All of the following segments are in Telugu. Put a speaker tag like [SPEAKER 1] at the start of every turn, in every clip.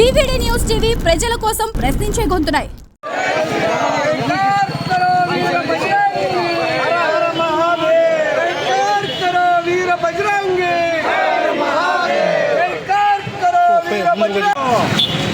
[SPEAKER 1] వివిడి న్యూస్ టీవీ ప్రజల కోసం ప్రశ్నించే గొంతునాయి
[SPEAKER 2] करो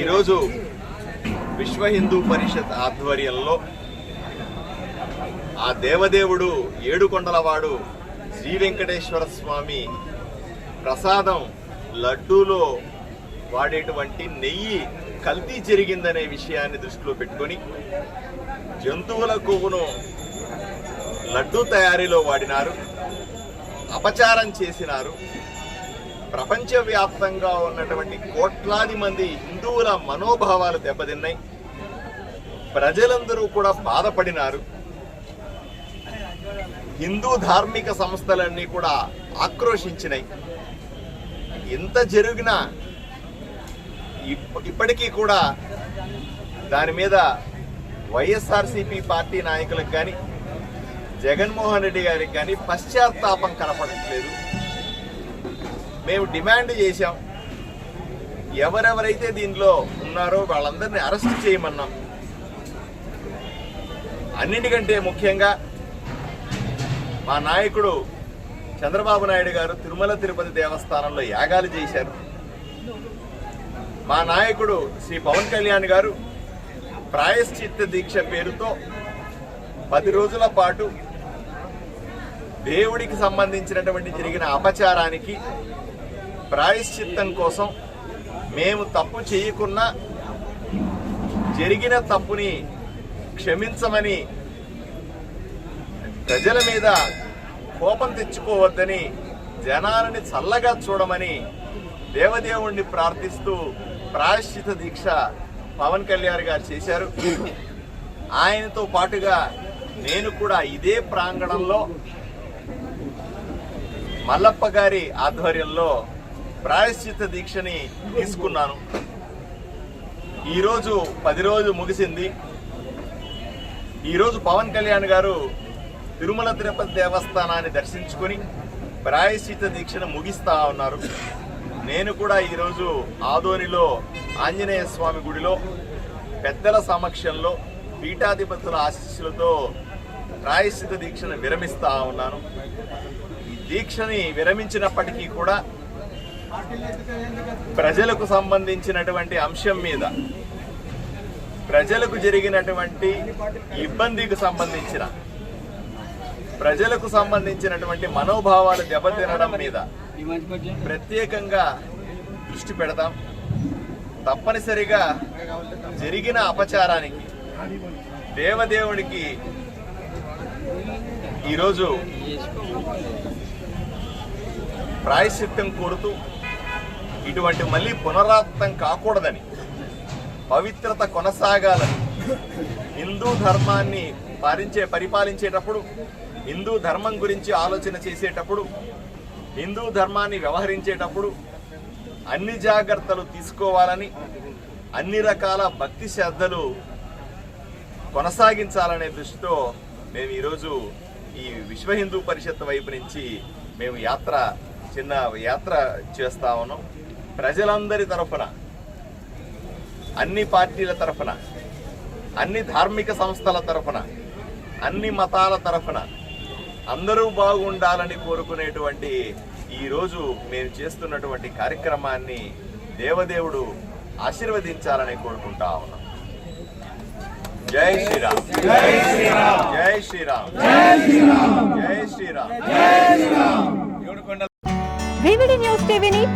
[SPEAKER 3] ఈరోజు విశ్వ హిందూ పరిషత్ ఆధ్వర్యంలో ఆ దేవదేవుడు ఏడుకొండలవాడు శ్రీ వెంకటేశ్వర స్వామి ప్రసాదం లడ్డూలో వాడేటువంటి నెయ్యి కల్తీ జరిగిందనే విషయాన్ని దృష్టిలో పెట్టుకొని జంతువుల కొవ్వును లడ్డూ తయారీలో వాడినారు అపచారం చేసినారు. ప్రపంచవ్యాప్తంగా ఉన్నటువంటి కోట్లాది మంది హిందువుల మనోభావాలు దెబ్బతిన్నాయి. ప్రజలందరూ కూడా బాధపడినారు. హిందూ ధార్మిక సంస్థలన్నీ కూడా ఆక్రోషించినాయి ఎంత జరిగినా ఇప్పటికీ కూడా దాని మీద వైఎస్ఆర్సీపీ పార్టీ నాయకులకు కానీ జగన్మోహన్ రెడ్డి గారికి కానీ పశ్చాత్తాపం కనపడట్లేదు. మేము డిమాండ్ చేశాం. ఎవరెవరైతే దీనిలో ఉన్నారో వాళ్ళందరినీ అరెస్ట్ చేయమన్నాం. అన్నిటికంటే ముఖ్యంగా మా నాయకుడు చంద్రబాబు నాయుడు గారు తిరుమల తిరుపతి దేవస్థానంలో యాగాలు చేశారు. మా నాయకుడు శ్రీ పవన్ కళ్యాణ్ గారు ప్రాయశ్చిత్త దీక్ష పేరుతో పది రోజుల పాటు దేవుడికి సంబంధించినటువంటి జరిగిన అపచారానికి ప్రాయశ్చిత్తం కోసం మేము తప్పు చేయకున్నా జరిగిన తప్పుని క్షమించమని ప్రజల మీద కోపం తెచ్చుకోవద్దని జనాలని చల్లగా చూడమని దేవదేవుణ్ణి ప్రార్థిస్తూ ప్రాయశ్చిత దీక్ష పవన్ కళ్యాణ్ గారు చేశారు. ఆయనతో పాటుగా నేను కూడా ఇదే ప్రాంగణంలో మల్లప్ప గారి ఆధ్వర్యంలో ప్రాయశ్చిత దీక్షని తీసుకున్నాను. ఈరోజు పది రోజు ముగిసింది. ఈరోజు పవన్ కళ్యాణ్ గారు తిరుమల తిరుపతి దేవస్థానాన్ని దర్శించుకొని ప్రాయశ్చిత దీక్షను ముగిస్తా ఉన్నారు. నేను కూడా ఈరోజు ఆదోనిలో ఆంజనేయ స్వామి గుడిలో పెద్దల సమక్షంలో పీఠాధిపతుల ఆశీస్సులతో ప్రాయశ్చిత దీక్షను విరమిస్తా ఉన్నాను. ఈ దీక్షని విరమించినప్పటికీ కూడా ప్రజలకు సంబంధించినటువంటి అంశం మీద ప్రజలకు జరిగినటువంటి ఇబ్బందికి సంబంధించిన ప్రజలకు సంబంధించినటువంటి మనోభావాలు దెబ్బతినడం మీద ప్రత్యేకంగా దృష్టి పెడతాం. తప్పనిసరిగా జరిగిన అపచారానికి దేవదేవుడికి ఈరోజు ప్రాయశ్చిత్తం కోరుతూ ఇటువంటి మళ్ళీ పునరావృతం కాకూడదని పవిత్రత కొనసాగాలని హిందూ ధర్మాన్ని పాలించే పరిపాలించేటప్పుడు హిందూ ధర్మం గురించి ఆలోచన చేసేటప్పుడు హిందూ ధర్మాన్ని వ్యవహరించేటప్పుడు అన్ని జాగ్రత్తలు తీసుకోవాలని అన్ని రకాల భక్తి శ్రద్ధలు కొనసాగించాలనే దృష్టితో మేము ఈరోజు ఈ విశ్వ హిందూ పరిషత్ వైపు నుంచి మేము యాత్ర చిన్న యాత్ర చేస్తా ఉన్నాం. ప్రజలందరి తరఫున అన్ని పార్టీల తరఫున అన్ని ధార్మిక సంస్థల తరఫున అన్ని మతాల తరఫున అందరూ బాగుండాలని కోరుకునేటువంటి ఈ రోజు మేము చేస్తున్నటువంటి కార్యక్రమాన్ని దేవదేవుడు ఆశీర్వదించాలని కోరుకుంటా ఉన్నాం. జై శ్రీరామ్. జై శ్రీరామ్. జై శ్రీరామ్.